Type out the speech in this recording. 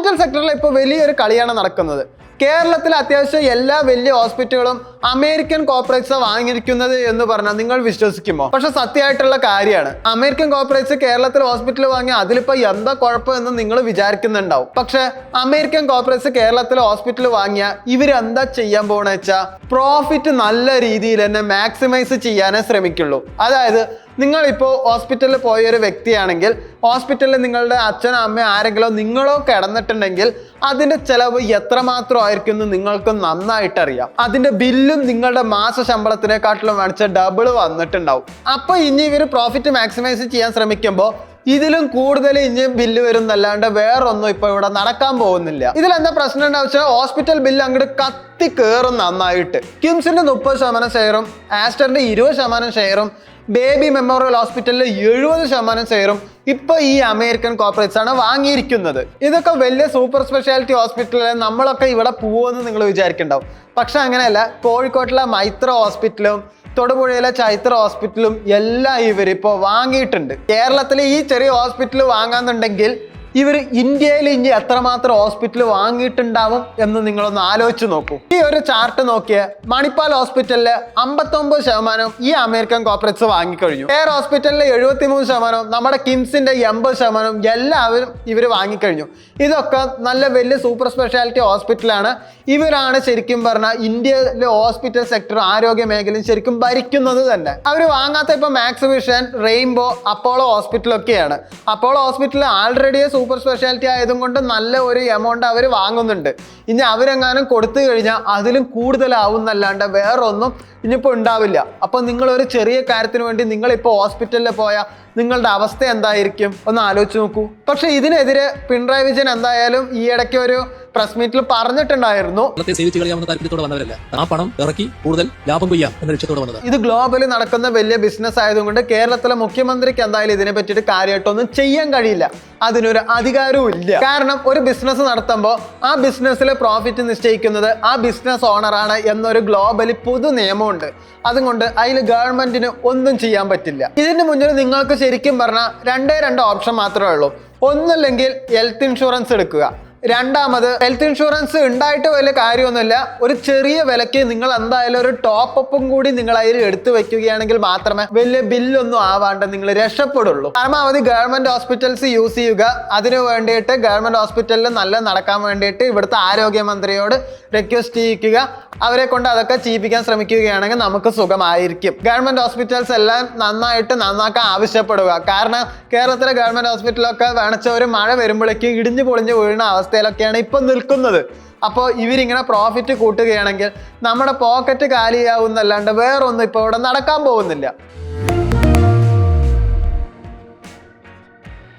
Hospital സെക്ടറിൽ ഇപ്പോൾ വലിയൊരു കളിയാണ് നടക്കുന്നത്. കേരളത്തിൽ അത്യാവശ്യം എല്ലാ വലിയ ഹോസ്പിറ്റലുകളും അമേരിക്കൻ കോർപ്പറേറ്റ്സ് വാങ്ങിയിരിക്കുന്നത് എന്ന് പറഞ്ഞാൽ നിങ്ങൾ വിശ്വസിക്കുമോ? പക്ഷെ സത്യമായിട്ടുള്ള കാര്യമാണ്. അമേരിക്കൻ കോർപ്പറേറ്റ്സ് കേരളത്തിൽ ഹോസ്പിറ്റൽ വാങ്ങി അതിലിപ്പോ എന്താ കുഴപ്പം എന്ന് നിങ്ങൾ വിചാരിക്കുന്നുണ്ടാവും. പക്ഷെ അമേരിക്കൻ കോർപ്പറേറ്റ്സ് കേരളത്തിൽ ഹോസ്പിറ്റൽ വാങ്ങിയ ഇവരെന്താ ചെയ്യാൻ പോകണ വെച്ചാൽ പ്രോഫിറ്റ് നല്ല രീതിയിൽ തന്നെ മാക്സിമൈസ് ചെയ്യാനേ ശ്രമിക്കുള്ളൂ. അതായത് നിങ്ങളിപ്പോൾ ഹോസ്പിറ്റലിൽ പോയ ഒരു വ്യക്തിയാണെങ്കിൽ ഹോസ്പിറ്റലിൽ നിങ്ങളുടെ അച്ഛനോ അമ്മയോ ആരെങ്കിലും നിങ്ങളോ കിടന്നിട്ടുണ്ടെങ്കിൽ അതിന്റെ ചിലവ് എത്രമാത്രം ആയിരിക്കും എന്ന് നിങ്ങൾക്ക് നന്നായിട്ട് അറിയാം അതിന്റെ ബില്ലും നിങ്ങളുടെ മാസ ശമ്പളത്തിനെക്കാട്ടിലും മേടിച്ച ഡബിൾ വന്നിട്ടുണ്ടാവും. അപ്പൊ ഇനി ഇവർ പ്രോഫിറ്റ് മാക്സിമൈസ് ചെയ്യാൻ ശ്രമിക്കുമ്പോൾ ഇതിലും കൂടുതൽ ഇനി ബില്ല് വരും എന്നല്ലാണ്ട് വേറൊന്നും ഇപ്പൊ ഇവിടെ നടക്കാൻ പോകുന്നില്ല. ഇതിൽ എന്താ പ്രശ്നം വെച്ചാൽ ഹോസ്പിറ്റൽ ബില്ല് അങ്ങോട്ട് കത്തി കയറും നന്നായിട്ട്. കിംസിന്റെ മുപ്പത് ശതമാനം ഷെയറും ആസ്റ്ററിന്റെ ഇരുപത് ശതമാനം ഷെയറും ബേബി മെമ്മോറിയൽ ഹോസ്പിറ്റലിൽ എഴുപത് ശതമാനം ഷെയറും ഇപ്പൊ ഈ അമേരിക്കൻ കോർപ്പറേറ്റ്സ് ആണ് വാങ്ങിയിരിക്കുന്നത്. ഇതൊക്കെ വലിയ സൂപ്പർ സ്പെഷ്യാലിറ്റി ഹോസ്പിറ്റലിൽ നമ്മളൊക്കെ ഇവിടെ പോവുമെന്ന് നിങ്ങൾ വിചാരിക്കണ്ടാവും. പക്ഷെ അങ്ങനെയല്ല കോഴിക്കോട്ടിലെ മൈത്ര ഹോസ്പിറ്റലും തൊടുപുഴയിലെ ചൈത്ര ഹോസ്പിറ്റലും എല്ലാം ഇവർ വാങ്ങിയിട്ടുണ്ട്. കേരളത്തിലെ ഈ ചെറിയ ഹോസ്പിറ്റൽ വാങ്ങാന്നുണ്ടെങ്കിൽ ഇവർ ഇന്ത്യയിൽ ഇനി എത്രമാത്രം ഹോസ്പിറ്റൽ വാങ്ങിയിട്ടുണ്ടാവും എന്ന് നിങ്ങളൊന്ന് ആലോചിച്ച് നോക്കൂ. ഈ ഒരു ചാർട്ട് നോക്കിയ മണിപ്പാൽ ഹോസ്പിറ്റലിൽ അമ്പത്തൊമ്പത് ശതമാനം ഈ അമേരിക്കൻ കോർപ്പറേറ്റ്സ് വാങ്ങിക്കഴിഞ്ഞു. എയർ ഹോസ്പിറ്റലിലെ എഴുപത്തിമൂന്ന് ശതമാനം നമ്മുടെ കിംസിന്റെ എൺപത് ശതമാനം എല്ലാവരും ഇവർ വാങ്ങിക്കഴിഞ്ഞു. ഇതൊക്കെ നല്ല വലിയ സൂപ്പർ സ്പെഷ്യാലിറ്റി ഹോസ്പിറ്റലാണ് ഇവരാണ് ശരിക്കും പറഞ്ഞാൽ ഇന്ത്യയിലെ ഹോസ്പിറ്റൽ സെക്ടർ ആരോഗ്യ മേഖലയും ശരിക്കും ഭരിക്കുന്നത് തന്നെ. അവർ വാങ്ങാത്ത ഇപ്പൊ മാക്സ് വിഷൻ റെയിൻബോ അപ്പോളോ ഹോസ്പിറ്റലൊക്കെയാണ് അപ്പോളോ ഹോസ്പിറ്റലിൽ ആൾറെഡി സൂപ്പർ സ്പെഷ്യാലിറ്റി ആയതും കൊണ്ട് നല്ല ഒരു എമൗണ്ട് അവർ വാങ്ങുന്നുണ്ട്. ഇനി അവരെങ്ങാനും കൊടുത്തു കഴിഞ്ഞാൽ അതിലും കൂടുതലാവും എന്നല്ലാണ്ട് വേറെ ഒന്നും ഇനിയിപ്പോൾ ഉണ്ടാവില്ല. അപ്പോൾ നിങ്ങൾ ഒരു ചെറിയ കാര്യത്തിന് വേണ്ടി നിങ്ങളിപ്പോൾ ഹോസ്പിറ്റലിൽ പോയാൽ നിങ്ങളുടെ അവസ്ഥ എന്തായിരിക്കും? ഒന്ന് ആലോചിച്ച് നോക്കൂ. പക്ഷേ ഇതിനെതിരെ പിണറായി വിജയൻ എന്തായാലും ഈ ഇടയ്ക്ക് ഒരു പ്രസ് മീറ്റിൽ പറഞ്ഞിട്ടുണ്ടായിരുന്നു. കേരളത്തെ സേവിച്ച് കളയാവുന്ന താല്പര്യത്തോടെ വന്നവരല്ല. ആ പണം ഇറക്കി കൂടുതൽ ലാഭം കൊയ്യാം എന്ന ലക്ഷ്യത്തോടെ വന്നത് ഇത് ഗ്ലോബലി നടക്കുന്ന വലിയ ബിസിനസ് ആയതുകൊണ്ട് കേരളത്തിലെ മുഖ്യമന്ത്രിക്ക് എന്തായാലും ഇതിനെ പറ്റിയിട്ട് കാര്യമായിട്ടൊന്നും ചെയ്യാൻ കഴിയില്ല. അതിനൊരു അധികാരവും ഇല്ല. കാരണം ഒരു ബിസിനസ് നടത്തുമ്പോൾ ആ ബിസിനസ്സിലെ പ്രോഫിറ്റ് നിശ്ചയിക്കുന്നത് ആ ബിസിനസ് ഓണറാണ് എന്നൊരു ഗ്ലോബലി പുതു നിയമമുണ്ട്. അതുകൊണ്ട് അതിൽ ഗവൺമെന്റിന് ഒന്നും ചെയ്യാൻ പറ്റില്ല. ഇതിന് മുന്നിൽ നിങ്ങൾക്ക് ശരിക്കും പറഞ്ഞാൽ രണ്ടേ രണ്ട് ഓപ്ഷൻ മാത്രമേ ഉള്ളൂ. ഒന്നല്ലെങ്കിൽ ഹെൽത്ത് ഇൻഷുറൻസ് എടുക്കുക. രണ്ടാമത് ഹെൽത്ത് ഇൻഷുറൻസ് ഉണ്ടായിട്ട് വലിയ കാര്യമൊന്നുമില്ല. ഒരു ചെറിയ വിലയ്ക്ക് നിങ്ങൾ എന്തായാലും ഒരു ടോപ്പ് അപ്പും കൂടി നിങ്ങൾ അതിൽ എടുത്തു വെക്കുകയാണെങ്കിൽ മാത്രമേ വലിയ ബില്ലൊന്നും ആവാണ്ട് നിങ്ങൾ രക്ഷപ്പെടുള്ളൂ. പരമാവധി ഗവൺമെന്റ് ഹോസ്പിറ്റൽസ് യൂസ് ചെയ്യുക. അതിനു വേണ്ടിയിട്ട് ഗവൺമെന്റ് ഹോസ്പിറ്റലിൽ നല്ല നടക്കാൻ വേണ്ടിയിട്ട് ഇവിടുത്തെ ആരോഗ്യമന്ത്രിയോട് റിക്വസ്റ്റ് ചെയ്യിക്കുക. അവരെ കൊണ്ട് അതൊക്കെ ചെയ്യിപ്പിക്കാൻ ശ്രമിക്കുകയാണെങ്കിൽ നമുക്ക് സുഖമായിരിക്കും. ഗവൺമെന്റ് ഹോസ്പിറ്റൽസ് എല്ലാം നന്നായിട്ട് നന്നാക്കാൻ ആവശ്യപ്പെടുക. കാരണം കേരളത്തിലെ ഗവൺമെന്റ് ഹോസ്പിറ്റലൊക്കെ വേണച്ച ഒരു മഴ വരുമ്പോഴേക്കും ഇടിഞ്ഞു പൊളിഞ്ഞു വീഴുന്ന അവസ്ഥയിലൊക്കെയാണ് ഇപ്പം നിൽക്കുന്നത്. അപ്പോൾ ഇവരിങ്ങനെ പ്രോഫിറ്റ് കൂട്ടുകയാണെങ്കിൽ നമ്മുടെ പോക്കറ്റ് കാലിയാവുന്നല്ലാണ്ട് വേറൊന്നും ഇപ്പോൾ ഇവിടെ നടക്കാൻ പോകുന്നില്ല.